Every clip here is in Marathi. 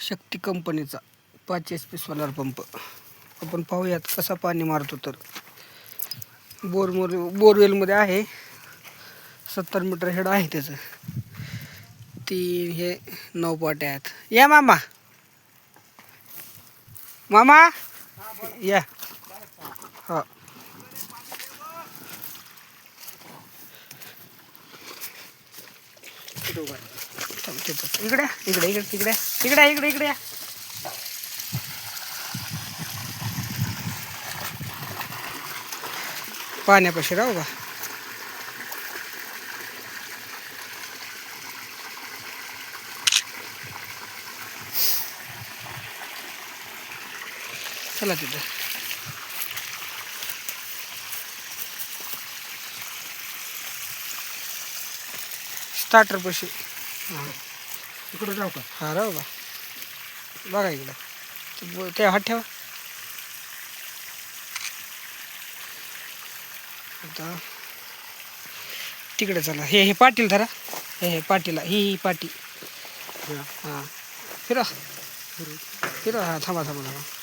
शक्ती कंपनीचा पाच एच पी सोलार पंप आपण पाहूयात कसा पाणी मारतो तर. बोरमोर बोरवेलमध्ये आहे. सत्तर मीटर हेड आहे त्याचं. तीन हे नऊ पाट्या आहेत. या मामा. मामा? या. हा. थांब, इकडे इकडे इकडे तिकडे इकडे इकडे इकडे. या. पाण्यापाशी राहू का? चला तिथं. स्टार्टरपाशी इकडे जाऊ का? हा राहू का? बघा इकडं. ते हात ठेवा. आता तिकडे चला. हे हे पाटील धरा. हे हे पाटीला. ही ही पाटी. हां. फिरा. फिरा. हा थांबा थांबा थांबा.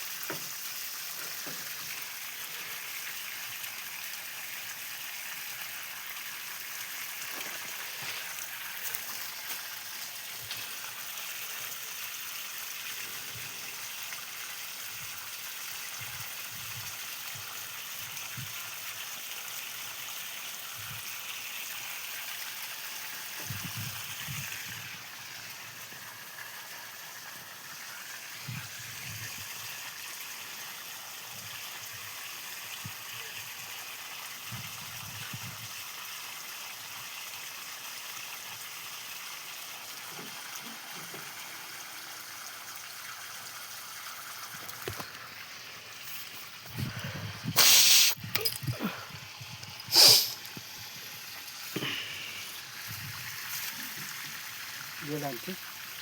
गेलं आणखी.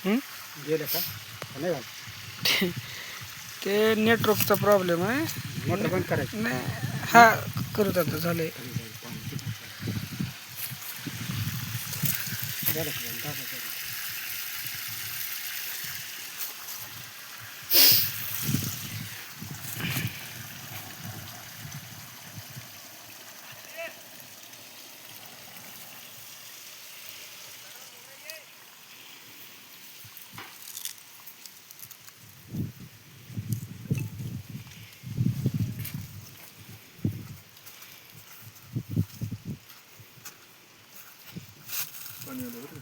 हं? गेलं का? का नाही घाल ते नेटवर्कचा प्रॉब्लेम आहे. बंद करायचं. नाही हा करत आता झालं का? पाणी आलं बरं